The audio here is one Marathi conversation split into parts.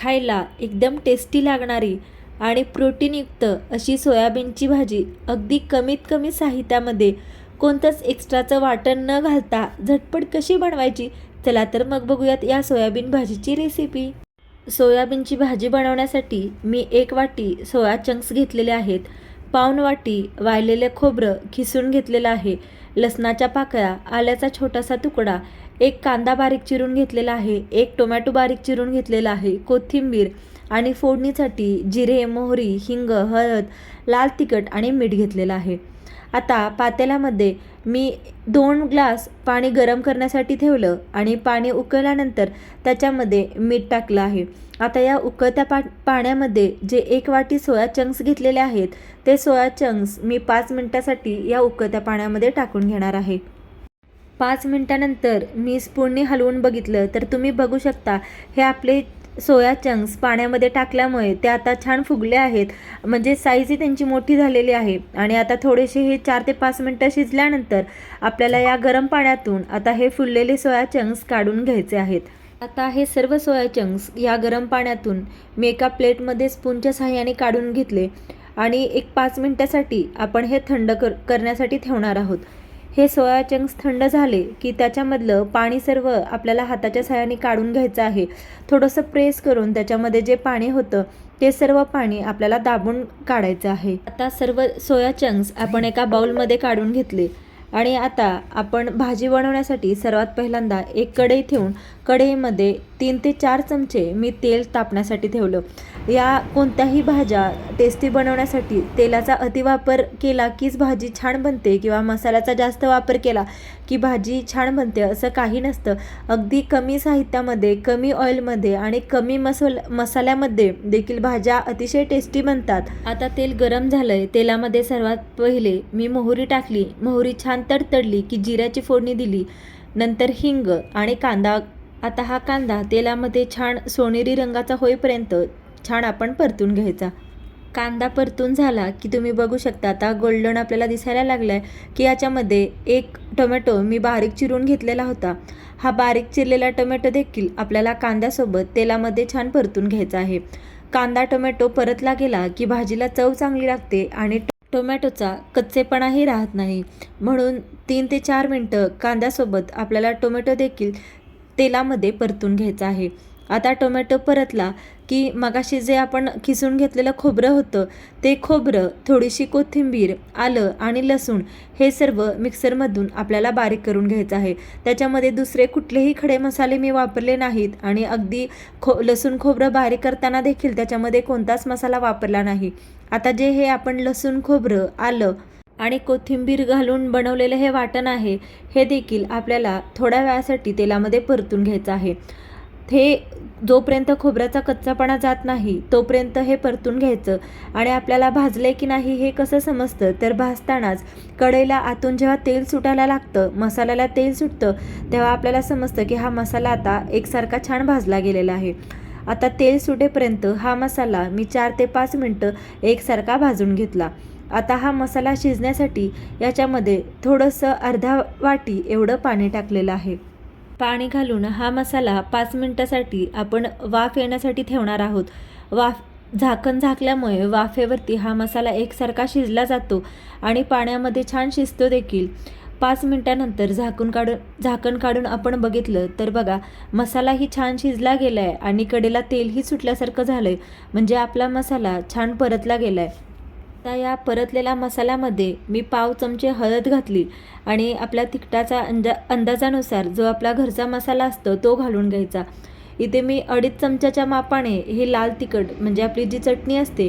खायला एकदम टेस्टी लागणारी आणि प्रोटीनयुक्त अशी सोयाबीनची भाजी अगदी कमीत कमी साहित्यामध्ये कोणतंच एक्स्ट्राचं वाटण न घालता झटपट कशी बनवायची? चला तर मग बघूयात या सोयाबीन भाजीची रेसिपी सोयाबीनची भाजी बनवण्यासाठी मी एक वाटी सोया चंक्स घेतलेले आहेत. पावन वाटी वाळलेलं खोबरं खिसून घेतलेलं आहे. लसणाच्या पाकळ्या आल्याचा छोटासा तुकडा एक कांदा बारीक चिरून घेतलेला आहे एक टोमॅटो बारीक चिरून घेतलेला आहे कोथिंबीर आणि फोडणीसाठी जिरे मोहरी हिंग हळद लाल तिखट आणि मीठ घेतलेलं आहे. आता पातेल्यामध्ये मी दोन ग्लास पाणी गरम करण्यासाठी ठेवलं आणि पाणी उकळल्यानंतर त्याच्यामध्ये मीठ टाकलं आहे. आता या उकळत्या पा पाण्यामध्ये जे एक वाटी सोया चंक्स घेतलेले आहेत ते सोया चंक्स मी पाच मिनटासाठी या उकळत्या पाण्यामध्ये टाकून घेणार आहे. पाच मिनटानंतर मी स्पूनने हलवून बघितलं तर तुम्ही बघू शकता हे आपले सोया चंक्स पाण्यामध्ये टाकल्यामुळे ते आता छान फुगले आहेत. म्हणजे साईजही त्यांची मोठी झालेली आहे. आणि आता थोडेसे हे चार ते पाच मिनटं शिजल्यानंतर आपल्याला या गरम पाण्यातून आता हे फुललेले सोया चंक्स काढून घ्यायचे आहेत. आता हे सर्व सोया चंक्स या गरम पाण्यातून मी एका प्लेटमध्ये स्पूनच्या सहाय्याने काढून घेतले. आणि एक पाच मिनटासाठी आपण हे थंड कर करण्यासाठी ठेवणार आहोत. हे सोया चंक्स थंड झाले की त्याच्यामधलं पाणी सर्व आपल्याला हाताच्या सहाय्याने काढून घ्यायचं आहे. थोडंसं प्रेस करून त्याच्यामध्ये जे पाणी होतं ते सर्व पाणी आपल्याला दाबून काढायचं आहे. आता सर्व सोया चंक्स आपण एका बाउलमध्ये काढून घेतले आणि आता आपण भाजी बनवण्यासाठी सर्वात पहिल्यांदा एक कढई ठेवून कढईमध्ये तीन ते चार चमचे मी तेल तापण्यासाठी ठेवलं. या कोणत्याही भाज्या टेस्टी बनवण्यासाठी तेलाचा अतिवापर केला कीच भाजी छान बनते किंवा मसाल्याचा जास्त वापर केला की भाजी छान बनते असं काही नसतं. अगदी कमी साहित्यामध्ये कमी ऑइलमध्ये आणि कमी मसल मसाल्यामध्ये देखील भाज्या अतिशय टेस्टी बनतात. आता तेल गरम झालं आहे तेलामध्ये सर्वात पहिले मी मोहरी टाकली. मोहरी छान तडतडली की जिऱ्याची फोडणी दिली. नंतर हिंग आणि कांदा आता हा कांदा तेलामध्ये छान सोनेरी रंगाचा होईपर्यंत छान आपण परतून घ्यायचा. कांदा परतून झाला की तुम्ही बघू शकता आता गोल्डन आपल्याला दिसायला लागला आहे की याच्यामध्ये एक टोमॅटो मी बारीक चिरून घेतलेला होता. हा बारीक चिरलेला टोमॅटो देखील आपल्याला कांद्यासोबत तेलामध्ये छान परतून घ्यायचा आहे. कांदा टोमॅटो परतला गेला की भाजीला चव चांगली लागते आणि टोमॅटोचा कच्चेपणाही राहत नाही. म्हणून तीन ते चार मिनटं कांद्यासोबत आपल्याला टोमॅटो देखील तेलामध्ये परतून घ्यायचा आहे. आता टोमॅटो परतला की मगाशी जे आपण किसून घेतलेलं खोबरं होतं ते खोबरं थोडीशी कोथिंबीर आलं आणि लसूण हे सर्व मिक्सरमधून आपल्याला बारीक करून घ्यायचं आहे. त्याच्यामध्ये दुसरे कुठलेही खडे मसाले मी वापरले नाहीत आणि अगदी खो लसूण खोबरं बारीक करताना देखील त्याच्यामध्ये कोणताच मसाला वापरला नाही. आता जे हे आपण लसूण खोबरं आलं आणि कोथिंबीर घालून बनवलेलं हे वाटण आहे हे देखील आपल्याला थोड्या वेळासाठी तेलामध्ये परतून घ्यायचं आहे. हे जोपर्यंत खोबऱ्याचा कच्चापणा जात नाही तोपर्यंत हे परतून घ्यायचं. आणि आपल्याला भाजले की नाही हे कसं समजतं तर भाजतानाच कढईला आतून जेव्हा तेल सुटायला लागतं मसाल्याला तेल सुटतं तेव्हा आपल्याला समजतं की हा मसाला आता एकसारखा छान भाजला गेलेला आहे. आता तेल सुटेपर्यंत हा मसाला मी चार ते पाच मिनटं एकसारखा भाजून घेतला. आता हा मसाला शिजण्यासाठी याच्यामध्ये थोडंसं अर्धा वाटी एवढं पाणी टाकलेलं आहे. पाणी घालून हा मसाला पाच मिनटासाठी आपण वाफ येण्यासाठी ठेवणार आहोत. वाफ झाकण झाकल्यामुळे वाफेवरती हा मसाला एकसारखा शिजला जातो आणि पाण्यामध्ये छान शिजतो देखील. पाच मिनटानंतर झाकून काढून झाकण काढून आपण बघितलं तर बघा मसालाही छान शिजला गेला आहे आणि कडेला तेलही सुटल्यासारखं झालं आहे म्हणजे आपला मसाला छान परतला गेला आहे आता या परतलेल्या मसाल्यामध्ये मी पाव चमचे हळद घातली आणि आपल्या तिखटाचा अंजा अंदाजानुसार जो आपला घरचा मसाला असतो तो घालून घ्यायचा. इथे मी अडीच चमच्याच्या मापाने हे लाल तिखट म्हणजे आपली जी चटणी असते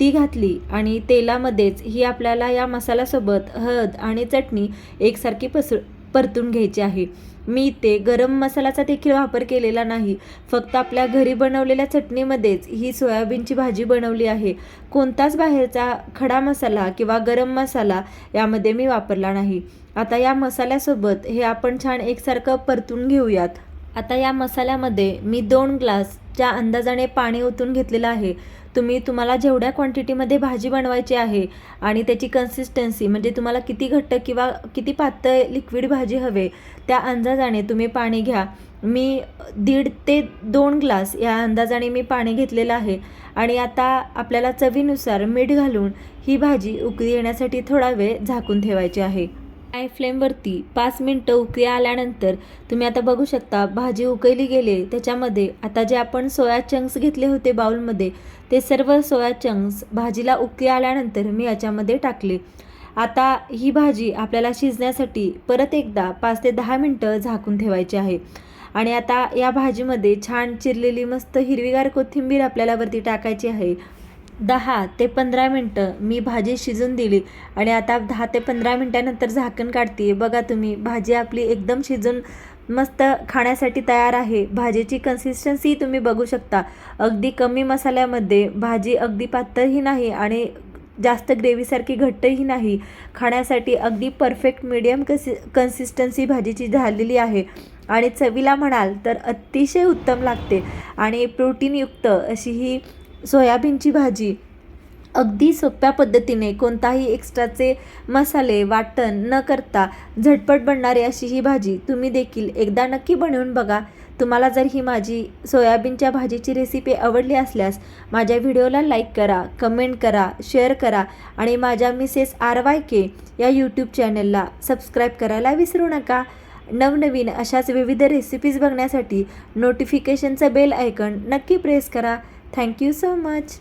ती घातली आणि तेलामध्येच ही आपल्याला या मसाल्यासोबत हळद आणि चटणी एकसारखी पस परतून घ्यायची आहे. मी ते गरम मसाल्याचा देखील वापर केलेला नाही. फक्त आपल्या घरी बनवलेल्या चटणीमध्येच ही सोयाबीनची भाजी बनवली आहे. कोणताच बाहेरचा खडा मसाला किंवा गरम मसाला यामध्ये मी वापरला नाही. आता या मसाल्यासोबत हे आपण छान एकसारखं परतून घेऊयात. आता या मसाल्यामध्ये मी दोन ग्लासच्या अंदाजाने पाणी ओतून घेतलेलं आहे. तुम्ही तुम्हाला जेवढ्या क्वांटिटीमध्ये भाजी बनवायची आहे आणि त्याची कन्सिस्टन्सी म्हणजे तुम्हाला किती घट्ट किंवा किती पातळ लिक्विड भाजी हवे त्या अंदाजाने तुम्ही पाणी घ्या. मी दीड ते दोन ग्लास या अंदाजाने मी पाणी घेतलेलं आहे आणि आता आपल्याला चवीनुसार मीठ घालून ही भाजी उकळी येण्यासाठी थोडा वेळ झाकून ठेवायची आहे. हाय फ्लेमवरती पाच मिनटं उकळी आल्यानंतर तुम्ही आता बघू शकता भाजी उकळली गेले. त्याच्यामध्ये आता जे आपण सोया चंक्स घेतले होते बाउलमध्ये ते सर्व सोया चंक्स भाजीला उकळी आल्यानंतर मी याच्यामध्ये टाकले. आता ही भाजी आपल्याला शिजण्यासाठी परत एकदा पाच ते दहा मिनटं झाकून ठेवायची आहे. आणि आता या भाजीमध्ये छान चिरलेली मस्त हिरवीगार कोथिंबीर आपल्याला वरती टाकायची आहे. दहा ते पंधरा मिनटं मी भाजी शिजून दिली आणि आता दहा ते पंधरा मिनटानंतर झाकण काढते बघा तुम्ही भाजी आपली एकदम शिजून मस्त खाण्यासाठी तयार आहे. भाजीची कन्सिस्टन्सी तुम्ही बघू शकता. अगदी कमी मसाल्यामध्ये भाजी अगदी पातळही नाही आणि जास्त ग्रेव्हीसारखी घट्टही नाही. खाण्यासाठी अगदी परफेक्ट मिडियम कन्सि कन्सिस्टन्सी भाजीची झालेली आहे. आणि चवीला म्हणाल तर अतिशय उत्तम लागते. आणि प्रोटीनयुक्त अशी ही सोयाबीनची भाजी. अगदी सोप्या पद्धतीने कोणताही एक्स्ट्राचे मसाले वाटण न करता झटपट बनणारी अशी ही भाजी तुम्ही देखील एकदा नक्की बनवून बघा. तुम्हाला जर ही माझी सोयाबीनच्या भाजीची रेसिपी आवडली असल्यास माझ्या व्हिडिओला लाईक करा कमेंट करा शेअर करा आणि माझ्या मिसेस आर वाय के या यूट्यूब चॅनलला सबस्क्राईब करायला विसरू नका. नवनवीन अशाच विविध रेसिपीज बघण्यासाठी नोटिफिकेशनचं बेल आयकन नक्की प्रेस करा. Thank you so much.